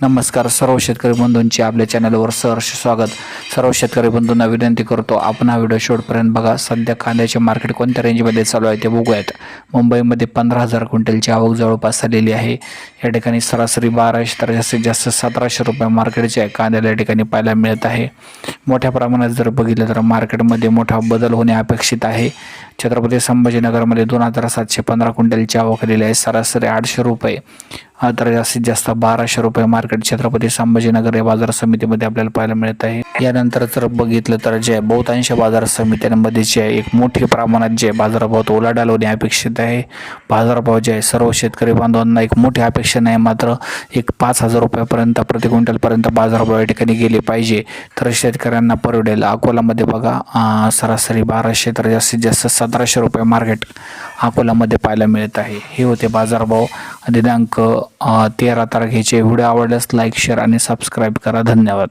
नमस्कार सर्व शेतकरी बंधूंची आपल्या चॅनलवर सहर्ष स्वागत. सर्व शेतकरी बंधूंना विनंती करतो आपण हा व्हिडिओ शेवटपर्यंत बघा. सध्या कांद्याचे मार्केट कोणत्या रेंजमध्ये चालू आहे ते बघूयात. मुंबईमध्ये पंधरा हजार क्विंटलची आवक जवळपास झालेली आहे. या ठिकाणी सरासरी बाराशे तर जास्तीत जास्त सतराशे रुपये मार्केटचे आहे कांद्याला या ठिकाणी पाहायला मिळत आहे. मोठ्या प्रमाणात जर बघितलं तर मार्केटमध्ये मोठा बदल होणे अपेक्षित आहे. छत्रपती संभाजीनगरमध्ये दोन हजार सातशे पंधरा क्विंटलची आवक आलेली आहे सरासरी आठशे रुपये. तर जास्तीत जास्त बाराशे रुपये मार्केट छत्रपती संभाजीनगर या बाजार समितीमध्ये आपल्याला पाहायला मिळत आहे. यानंतर जर बघितलं तर जे बहुतांश बाजार समित्यांमध्ये जे आहे एक मोठ्या प्रमाणात जे बाजारभाव ओलाढाल होणे अपेक्षित आहे. बाजारभाव जे आहे सर्व शेतकरी बांधवांना एक मोठी अपेक्षा नाही मात्र एक पाच हजार रुपयापर्यंत प्रति क्विंटलपर्यंत बाजारभाव या ठिकाणी गेले पाहिजे. तर शेतकऱ्यांना परवडेल. अकोलामध्ये बघा सरासरी बाराशे तर जास्तीत जास्त सतराशे रुपये मार्केट अकोलामध्ये पाहायला मिळत आहे. हे होते बाजारभाव. दिनांक तेरा तारखेचे. व्हिडिओ आवडल्यास लाईक शेअर आणि सबस्क्राईब करा. धन्यवाद.